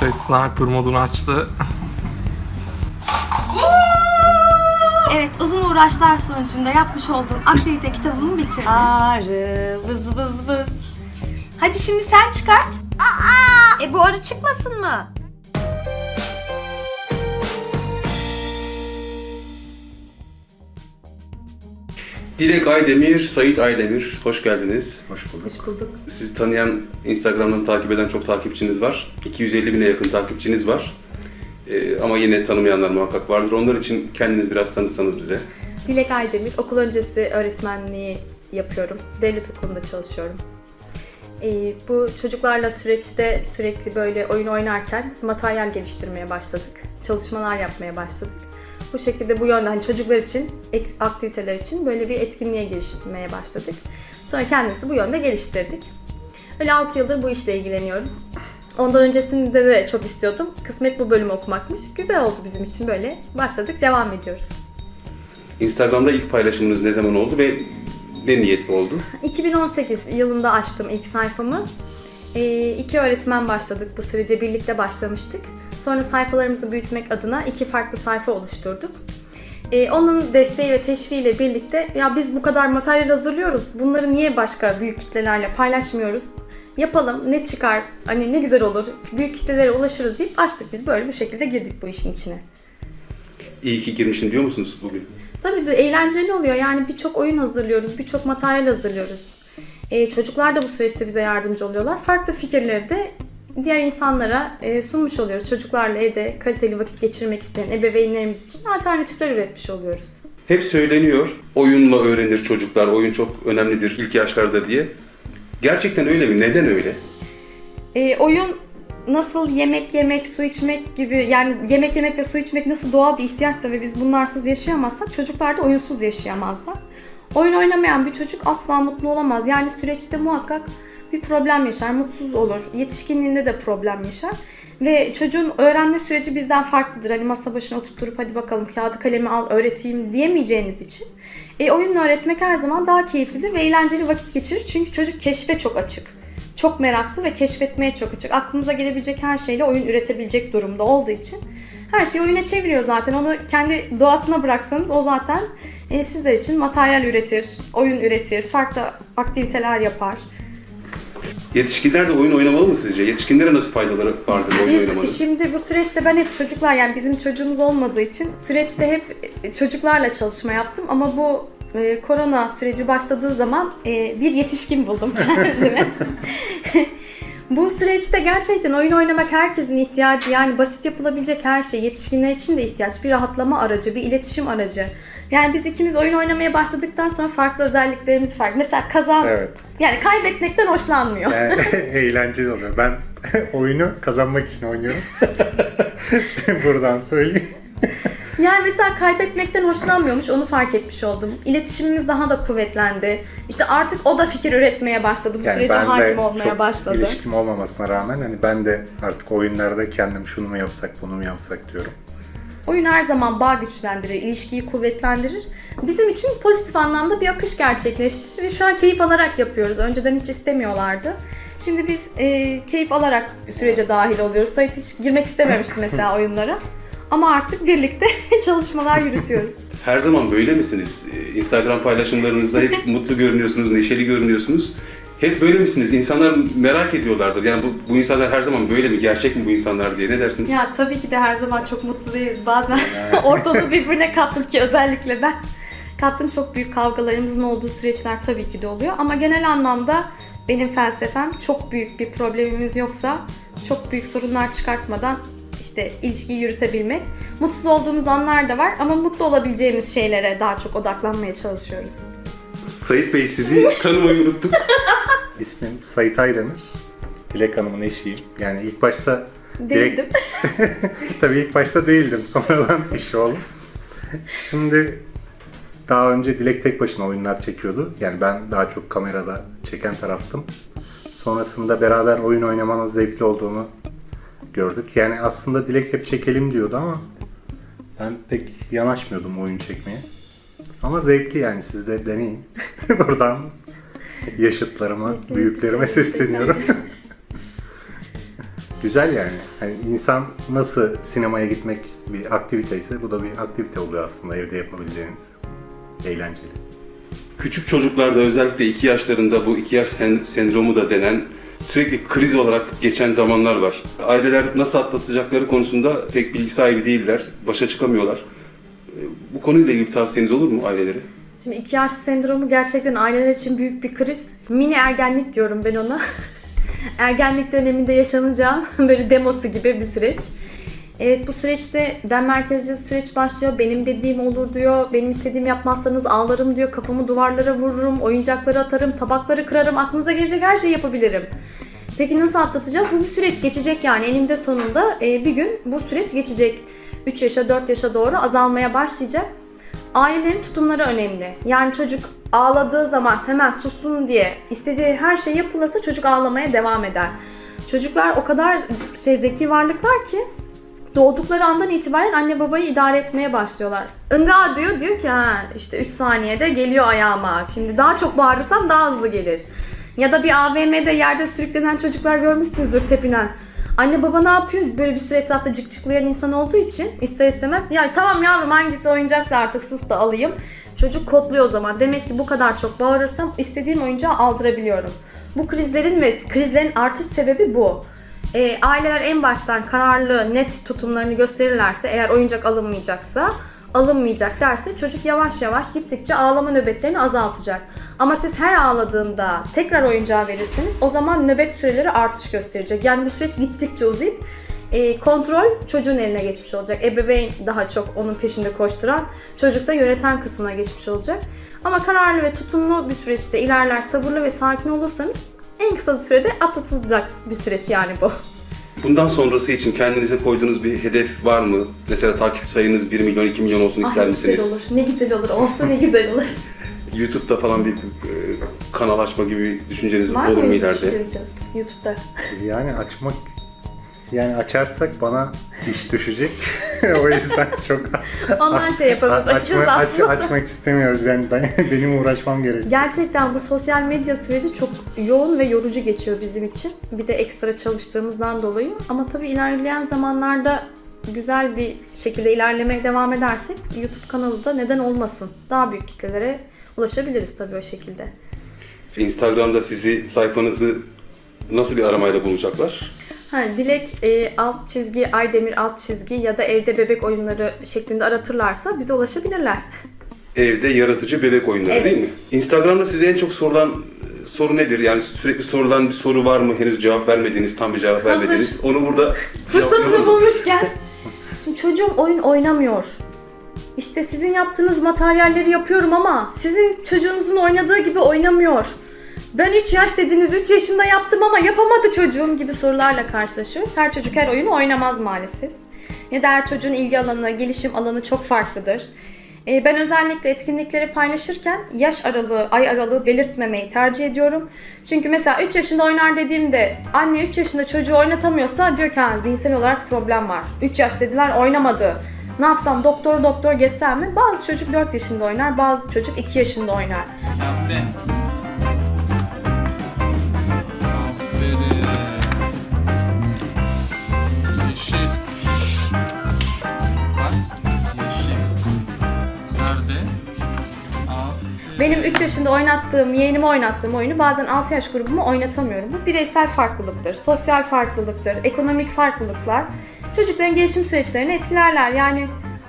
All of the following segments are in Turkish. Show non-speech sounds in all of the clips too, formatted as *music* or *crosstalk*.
Sait Sniper modunu açtı. Evet, uzun uğraşlar sonucunda yapmış olduğum aktivite kitabımı bitirdim. Arı vız vız vız. Hadi şimdi sen çıkart. E bu arı çıkmasın mı? Dilek Aydemir, Sait Aydemir. Hoş geldiniz. Hoş bulduk. Hoş bulduk. Sizi tanıyan, Instagram'dan takip eden çok takipçiniz var. 250 bine yakın takipçiniz var. Ee, ama yine tanımayanlar muhakkak vardır. Onlar için kendiniz biraz tanıtsanız bize. Dilek Aydemir, okul öncesi öğretmenliği yapıyorum. Devlet okulunda çalışıyorum. Ee, bu çocuklarla süreçte sürekli böyle oyun oynarken materyal geliştirmeye başladık. Çalışmalar yapmaya başladık. Bu şekilde bu yönde hani çocuklar için, aktiviteler için böyle bir etkinliğe girişmeye başladık. Sonra kendimizi bu yönde geliştirdik. Öyle 6 yıldır bu işle ilgileniyorum. Ondan öncesinde de çok istiyordum. Kısmet bu bölümü okumakmış. Güzel oldu bizim için böyle. Başladık, devam ediyoruz. Instagram'da ilk paylaşımınız ne zaman oldu ve ne niyetli oldu? 2018 yılında açtım ilk sayfamı. Ee, iki öğretmen başladık bu sürece birlikte başlamıştık. Sonra sayfalarımızı büyütmek adına iki farklı sayfa oluşturduk. Ee, onun desteği ve teşviğiyle birlikte ya biz bu kadar materyal hazırlıyoruz. Bunları niye başka büyük kitlelerle paylaşmıyoruz? Yapalım ne çıkar hani ne güzel olur büyük kitlelere ulaşırız deyip açtık biz böyle bu şekilde girdik bu işin içine. İyi ki girmişsin diyor musunuz bugün? Tabii de eğlenceli oluyor. Yani birçok oyun hazırlıyoruz, birçok materyal hazırlıyoruz. Ee, çocuklar da bu süreçte bize yardımcı oluyorlar. Farklı fikirleri de diğer insanlara e, sunmuş oluyoruz. Çocuklarla evde kaliteli vakit geçirmek isteyen ebeveynlerimiz için alternatifler üretmiş oluyoruz. Hep söyleniyor, oyunla öğrenir çocuklar, oyun çok önemlidir ilk yaşlarda diye. Gerçekten öyle mi? Neden öyle? Ee, oyun nasıl yemek yemek, su içmek gibi yani yemek yemek ve su içmek nasıl doğal bir ihtiyaçsa ve biz bunlarsız yaşayamazsak çocuklar da oyunsuz yaşayamazlar. Oyun oynamayan bir çocuk asla mutlu olamaz. Yani süreçte muhakkak bir problem yaşar, mutsuz olur. Yetişkinliğinde de problem yaşar. Ve çocuğun öğrenme süreci bizden farklıdır. Hani masa başına oturtturup hadi bakalım kağıdı kalemi al öğreteyim diyemeyeceğiniz için. E, oyunla öğretmek her zaman daha keyiflidir ve eğlenceli vakit geçirir. Çünkü çocuk keşfe çok açık çok meraklı ve keşfetmeye çok açık. Aklınıza gelebilecek her şeyle oyun üretebilecek durumda olduğu için her şeyi oyuna çeviriyor zaten. Onu kendi doğasına bıraksanız o zaten e, sizler için materyal üretir, oyun üretir, farklı aktiviteler yapar. Yetişkinler de oyun oynamalı mı sizce? Yetişkinlere nasıl faydaları vardır oyun oynamanın? Biz şimdi bu süreçte ben hep çocuklar yani bizim çocuğumuz olmadığı için süreçte hep e, çocuklarla çalışma yaptım ama bu e, korona süreci başladığı zaman e, bir yetişkin buldum *laughs* kendime. Bu süreçte gerçekten oyun oynamak herkesin ihtiyacı yani basit yapılabilecek her şey yetişkinler için de ihtiyaç bir rahatlama aracı bir iletişim aracı. Yani biz ikimiz oyun oynamaya başladıktan sonra farklı özelliklerimiz farklı. Mesela kazan Evet. yani kaybetmekten hoşlanmıyor. Yani *laughs* eğlenceli oluyor. Ben *laughs* oyunu kazanmak için oynuyorum. *laughs* Buradan söyleyeyim. Yani mesela kaybetmekten hoşlanmıyormuş onu fark etmiş oldum. İletişimimiz daha da kuvvetlendi. İşte artık o da fikir üretmeye başladı. Bu Yani sürece ben hakim de olmaya çok başladı. ilişkim olmamasına rağmen hani ben de artık oyunlarda kendim şunu mu yapsak bunu mu yapsak diyorum. Oyun her zaman bağ güçlendirir, ilişkiyi kuvvetlendirir. Bizim için pozitif anlamda bir akış gerçekleşti ve şu an keyif alarak yapıyoruz. Önceden hiç istemiyorlardı. Şimdi biz e, keyif alarak sürece dahil oluyoruz. Sait hiç girmek istememişti mesela *laughs* oyunlara. Ama artık birlikte *laughs* çalışmalar yürütüyoruz. Her zaman böyle misiniz? Instagram paylaşımlarınızda hep *laughs* mutlu görünüyorsunuz, neşeli görünüyorsunuz. Hep böyle misiniz? İnsanlar merak ediyorlardır. Yani bu, bu insanlar her zaman böyle mi? Gerçek mi bu insanlar diye ne dersiniz? Ya tabii ki de her zaman çok mutlu değiliz. Bazen *laughs* ortalığı birbirine kattım ki özellikle ben. Kattım çok büyük kavgalarımızın olduğu süreçler tabii ki de oluyor. Ama genel anlamda benim felsefem çok büyük bir problemimiz yoksa çok büyük sorunlar çıkartmadan işte ilişkiyi yürütebilmek. Mutsuz olduğumuz anlar da var ama mutlu olabileceğimiz şeylere daha çok odaklanmaya çalışıyoruz. Sait Bey sizi *laughs* tanımayı unuttuk. İsmim Sait Aydemir. Dilek Hanım'ın eşiyim. Yani ilk başta Değildim. *laughs* Tabii ilk başta değildim. Sonradan eşi oldum. Şimdi daha önce Dilek tek başına oyunlar çekiyordu. Yani ben daha çok kamerada çeken taraftım. Sonrasında beraber oyun oynamanın zevkli olduğunu gördük. Yani aslında Dilek hep çekelim diyordu ama ben pek yanaşmıyordum oyun çekmeye. Ama zevkli yani siz de deneyin. *laughs* Buradan yaşıtlarıma, büyüklerime sesleniyorum. *laughs* güzel yani. Hani insan nasıl sinemaya gitmek bir aktivite ise bu da bir aktivite oluyor aslında evde yapabileceğiniz. Eğlenceli. Küçük çocuklarda özellikle 2 yaşlarında bu 2 yaş sen- sendromu da denen sürekli kriz olarak geçen zamanlar var. Aileler nasıl atlatacakları konusunda pek bilgi sahibi değiller, başa çıkamıyorlar. Bu konuyla ilgili bir tavsiyeniz olur mu ailelere? Şimdi iki yaş sendromu gerçekten aileler için büyük bir kriz. Mini ergenlik diyorum ben ona. *laughs* ergenlik döneminde yaşanacağı *laughs* böyle demosu gibi bir süreç. Evet bu süreçte den merkezci süreç başlıyor. Benim dediğim olur diyor. Benim istediğimi yapmazsanız ağlarım diyor. Kafamı duvarlara vururum. Oyuncakları atarım. Tabakları kırarım. Aklınıza gelecek her şeyi yapabilirim. Peki nasıl atlatacağız? Bu bir süreç geçecek yani. Eninde sonunda e, bir gün bu süreç geçecek. 3 yaşa 4 yaşa doğru azalmaya başlayacak. Ailelerin tutumları önemli. Yani çocuk ağladığı zaman hemen sussun diye istediği her şey yapılırsa çocuk ağlamaya devam eder. Çocuklar o kadar şey zeki varlıklar ki doğdukları andan itibaren anne babayı idare etmeye başlıyorlar. Inga diyor diyor ki ha işte 3 saniyede geliyor ayağıma. Şimdi daha çok bağırırsam daha hızlı gelir. Ya da bir AVM'de yerde sürüklenen çocuklar görmüşsünüzdür tepinen. Anne baba ne yapıyor? Böyle bir süre etrafta cık cıklayan insan olduğu için ister istemez ya tamam yavrum hangisi oyuncaksa artık sus da alayım. Çocuk kodluyor o zaman. Demek ki bu kadar çok bağırırsam istediğim oyuncağı aldırabiliyorum. Bu krizlerin ve krizlerin artış sebebi bu. E, aileler en baştan kararlı, net tutumlarını gösterirlerse eğer oyuncak alınmayacaksa alınmayacak derse çocuk yavaş yavaş gittikçe ağlama nöbetlerini azaltacak. Ama siz her ağladığında tekrar oyuncağı verirseniz o zaman nöbet süreleri artış gösterecek. Yani bu süreç gittikçe uzayıp e, kontrol çocuğun eline geçmiş olacak. Ebeveyn daha çok onun peşinde koşturan, çocuk da yöneten kısmına geçmiş olacak. Ama kararlı ve tutumlu bir süreçte ilerler, sabırlı ve sakin olursanız en kısa sürede atlatılacak bir süreç yani bu. Bundan sonrası için kendinize koyduğunuz bir hedef var mı? Mesela takip sayınız 1 milyon, 2 milyon olsun ister Ay, ne güzel misiniz? olur. Ne güzel olur. Olsa ne güzel olur. *laughs* YouTube'da falan bir e, kanal açma gibi bir düşünceniz Var olur mu ileride? düşünceniz? YouTube'da? Yani açmak yani açarsak bana iş düşecek. *laughs* o yüzden çok *laughs* Ondan şey yaparız. açma, aç, açmak istemiyoruz yani ben, *laughs* benim uğraşmam gerekiyor. Gerçekten bu sosyal medya süreci çok yoğun ve yorucu geçiyor bizim için. Bir de ekstra çalıştığımızdan dolayı. Ama tabii ilerleyen zamanlarda güzel bir şekilde ilerlemeye devam edersek YouTube kanalı da neden olmasın? Daha büyük kitlelere ulaşabiliriz tabii o şekilde. Instagram'da sizi, sayfanızı nasıl bir aramayla bulacaklar? Ha, Dilek e, alt çizgi, Aydemir alt çizgi ya da evde bebek oyunları şeklinde aratırlarsa bize ulaşabilirler. Evde yaratıcı bebek oyunları Evet. değil mi? Instagram'da size en çok sorulan e, soru nedir? Yani sürekli sorulan bir soru var mı? Henüz cevap vermediğiniz, tam bir cevap Hazır. vermediğiniz. Onu burada *laughs* Fırsatını cevaplayalım. bulmuşken. Şimdi çocuğum oyun oynamıyor. İşte sizin yaptığınız materyalleri yapıyorum ama sizin çocuğunuzun oynadığı gibi oynamıyor. Ben 3 yaş dediniz 3 yaşında yaptım ama yapamadı çocuğum gibi sorularla karşılaşıyoruz. Her çocuk her oyunu oynamaz maalesef. Ya da her çocuğun ilgi alanı, gelişim alanı çok farklıdır. Ee, Ben özellikle etkinlikleri paylaşırken yaş aralığı, ay aralığı belirtmemeyi tercih ediyorum. Çünkü mesela 3 yaşında oynar dediğimde anne 3 yaşında çocuğu oynatamıyorsa diyor ki zihinsel olarak problem var. 3 yaş dediler oynamadı. Ne yapsam doktor doktor geçsem mi? Bazı çocuk 4 yaşında oynar, bazı çocuk 2 yaşında oynar. Pembe. Benim 3 yaşında oynattığım, yeğenime oynattığım oyunu bazen 6 yaş grubuma oynatamıyorum. Bu bireysel farklılıktır, sosyal farklılıktır, ekonomik farklılıklar. Çocukların gelişim süreçlerini etkilerler. Yani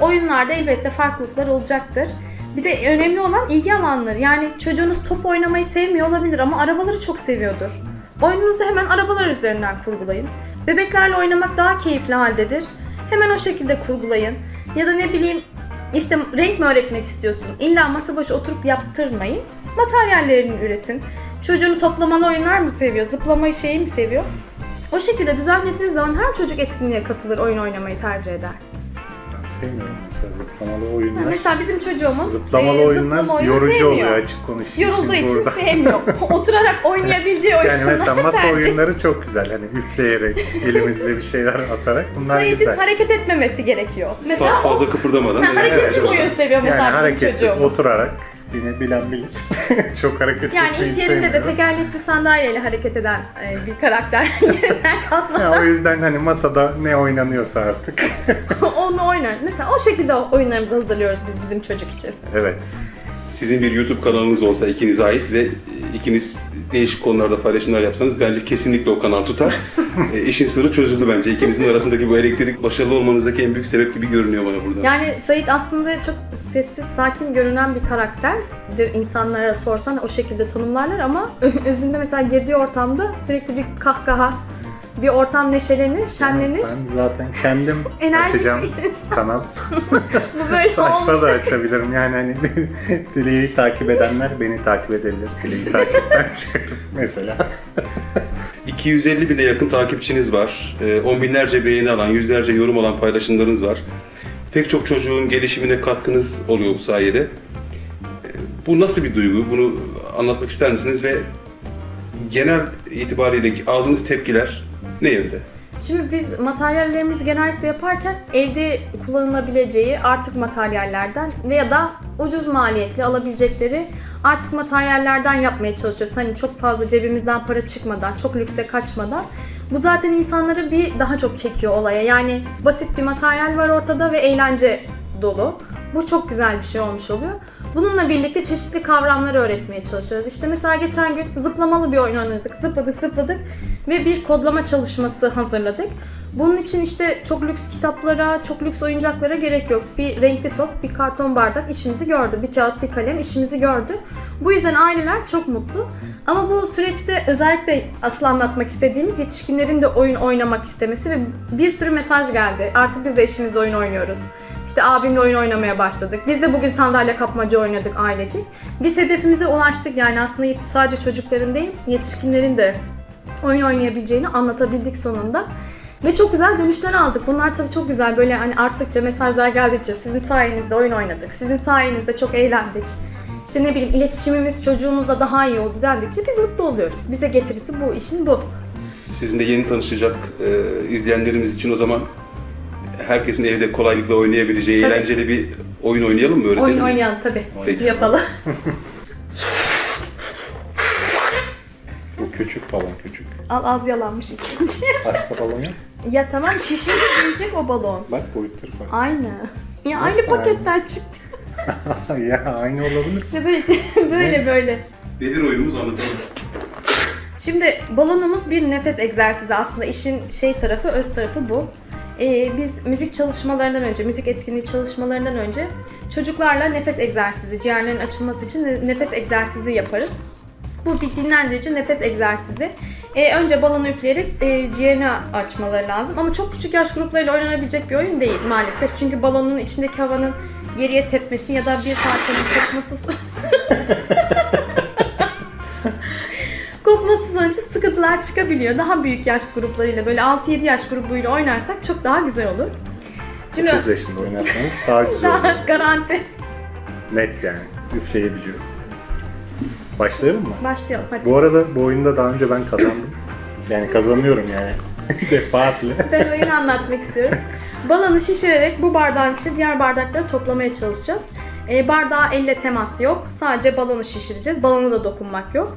oyunlarda elbette farklılıklar olacaktır. Bir de önemli olan ilgi alanları. Yani çocuğunuz top oynamayı sevmiyor olabilir ama arabaları çok seviyordur. Oyununuzu hemen arabalar üzerinden kurgulayın. Bebeklerle oynamak daha keyifli haldedir. Hemen o şekilde kurgulayın. Ya da ne bileyim işte renk mi öğretmek istiyorsun? İlla masa başı oturup yaptırmayın. Materyallerini üretin. Çocuğunu toplamalı oyunlar mı seviyor? Zıplamayı şeyi mi seviyor? O şekilde düzenlediğiniz zaman her çocuk etkinliğe katılır, oyun oynamayı tercih eder. Sevmiyorum mesela zıplamalı oyunlar. Mesela bizim çocuğumuz Zıplamalı e, oyunlar zıplama oyunu yorucu sevmiyor. oluyor açık konuşayım. Yorulduğu için burada. sevmiyor. *laughs* Oturarak oynayabileceği oyunlar Yani mesela masa tercih oyunları çok güzel. Hani üfleyerek, elimizle bir şeyler atarak bunlar Sayı edip güzel. hareket etmemesi gerekiyor. Mesela Fa- fazla kıpırdamadan. Ha, hareketsiz Evet. oyun seviyor mesela Yani bizim hareketsiz çocuğumuz. oturarak Beni bilen bilir. *laughs* çok hareket Yani etmeyi iş yerinde de tekerlekli sandalyeyle hareket eden e, bir karakter *laughs* yerinden kalkma. Ya, o yüzden hani masada ne oynanıyorsa artık. *laughs* Onu oynar. Mesela o şekilde oyunlarımızı hazırlıyoruz biz bizim çocuk için. evet. Sizin bir YouTube kanalınız olsa ikinize ait ve ikiniz değişik konularda paylaşımlar yapsanız bence kesinlikle o kanal tutar. *laughs* e, işin sırrı çözüldü bence. İkinizin arasındaki bu elektrik başarılı olmanızdaki en büyük sebep gibi görünüyor bana burada. Yani Sait aslında çok sessiz, sakin görünen bir karakterdir. İnsanlara sorsan o şekilde tanımlarlar ama *laughs* özünde mesela girdiği ortamda sürekli bir kahkaha, bir ortam neşelenir, şenlenir. Ben zaten kendim *laughs* açacağım kanal. *laughs* Bu böyle Sayfa da açabilirim. Yani hani *laughs* Dileği takip edenler beni takip edebilir. Dileği takipten çıkarım mesela. 250 bine yakın takipçiniz var. E, on binlerce beğeni alan, yüzlerce yorum alan paylaşımlarınız var. Pek çok çocuğun gelişimine katkınız oluyor bu sayede. E, Bu nasıl bir duygu? Bunu anlatmak ister misiniz ve genel itibariyle aldığınız tepkiler ne yönde? Şimdi biz materyallerimizi genellikle yaparken evde kullanılabileceği artık materyallerden veya da ucuz maliyetli alabilecekleri artık materyallerden yapmaya çalışıyoruz. Hani çok fazla cebimizden para çıkmadan, çok lükse kaçmadan. Bu zaten insanları bir daha çok çekiyor olaya. Yani basit bir materyal var ortada ve eğlence dolu. Bu çok güzel bir şey olmuş oluyor. Bununla birlikte çeşitli kavramları öğretmeye çalışıyoruz. İşte mesela geçen gün zıplamalı bir oyun oynadık. Zıpladık zıpladık ve bir kodlama çalışması hazırladık. Bunun için işte çok lüks kitaplara, çok lüks oyuncaklara gerek yok. Bir renkli top, bir karton bardak işimizi gördü. Bir kağıt, bir kalem işimizi gördü. Bu yüzden aileler çok mutlu. Ama bu süreçte özellikle asıl anlatmak istediğimiz yetişkinlerin de oyun oynamak istemesi ve bir sürü mesaj geldi. Artık biz de eşimizle oyun oynuyoruz. İşte abimle oyun oynamaya başladık. Biz de bugün sandalye kapmaca oynadık ailecek. Biz hedefimize ulaştık yani aslında sadece çocukların değil yetişkinlerin de oyun oynayabileceğini anlatabildik sonunda. Ve çok güzel dönüşler aldık. Bunlar tabii çok güzel böyle hani arttıkça mesajlar geldikçe sizin sayenizde oyun oynadık. Sizin sayenizde çok eğlendik. İşte ne bileyim iletişimimiz çocuğumuzla daha iyi oldu dendikçe biz mutlu oluyoruz. Bize getirisi bu, işin bu. Sizinle yeni tanışacak e, izleyenlerimiz için o zaman herkesin evde kolaylıkla oynayabileceği Tabii. eğlenceli bir oyun oynayalım mı? Öğretelim Oyun mi? oynayalım tabii. Peki. Yapalım. *laughs* Bu küçük balon küçük. Al az yalanmış ikinci. *laughs* Başka balon yok. ya tamam şişince büyüyecek o balon. Bak boyutları farklı. Aynı. *laughs* Ya Nasıl aynı paketten çıktı. ya aynı olabilir. İşte böyle böyle Neyse. böyle. Nedir oyunumuz anlatalım. Şimdi balonumuz bir nefes egzersizi aslında işin şey tarafı öz tarafı bu. Ee, biz müzik çalışmalarından önce, müzik etkinliği çalışmalarından önce çocuklarla nefes egzersizi, ciğerlerin açılması için ne- nefes egzersizi yaparız. Bu bir dinlendirici nefes egzersizi. Ee, önce balonu üfleyerek e, ciğerini açmaları lazım. Ama çok küçük yaş gruplarıyla oynanabilecek bir oyun değil maalesef. Çünkü balonun içindeki havanın geriye tepmesi ya da bir parçanın kopması *laughs* sonucu sıkıntılar çıkabiliyor. Daha büyük yaş gruplarıyla böyle 6-7 yaş grubuyla oynarsak çok daha güzel olur. Şimdi 30 yaşında oynarsanız daha *laughs* güzel olur. daha garanti. Net yani. Üfleyebiliyor. Başlayalım mı? Başlayalım hadi. Bu arada bu oyunda daha önce ben kazandım. Yani kazanıyorum yani. *laughs* Defaatle. Ben oyunu anlatmak istiyorum. Balonu şişirerek bu bardağın içine diğer bardakları toplamaya çalışacağız. E, bardağa elle temas yok. Sadece balonu şişireceğiz. Balona da dokunmak yok.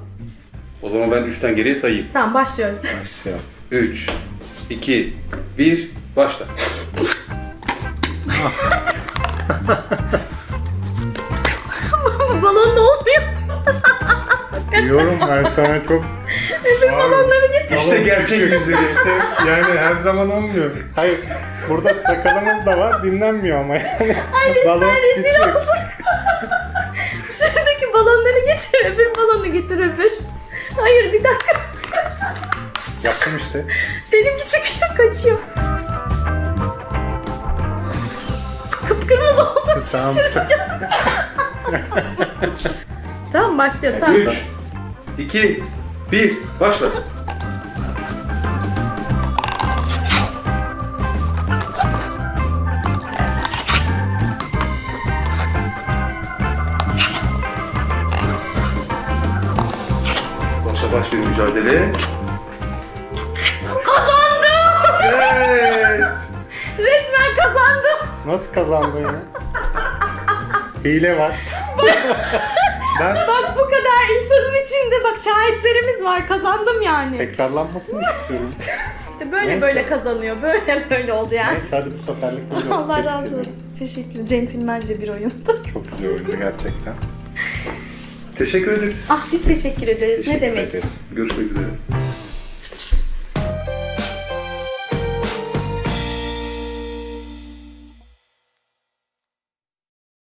O zaman ben 3'ten geriye sayayım. Tamam başlıyoruz. Başlayalım. 3, 2, 1, başla. *laughs* Balon ne oluyor? Diyorum ben sana çok... Balonları getir. İşte gerçek yüzleri. İşte yani her zaman olmuyor. Hayır. Burada sakalımız da var. Dinlenmiyor ama yani. Balon rezil küçük. *laughs* Şuradaki balonları getir. Öbür balonu getir öbür. Hayır bir dakika. Yaptım işte. Benimki çıkıyor kaçıyor. Kıpkırmızı oldum Tamam. şişireceğim. *laughs* tamam başlıyor tamam. 3, 2, 1, başla. Baş bir mücadele. Kazandım. Evet. Resmen kazandım. Nasıl kazandın ya? Hile var. Ben Bak bu kadar insanın içinde bak şahitlerimiz var kazandım yani. tekrarlanmasını istiyorum. İşte böyle Neyse. böyle kazanıyor. Böyle böyle oldu yani. Neyse hadi bu seferlik *laughs* böyle olsun. Allah Tebrik razı ederim. olsun. Teşekkür. Centilmence bir oyundu. Çok güzel oyundu gerçekten. Teşekkür ederiz. Ah biz teşekkür ederiz. Teşekkür ne demek? ederiz. Görüşmek üzere.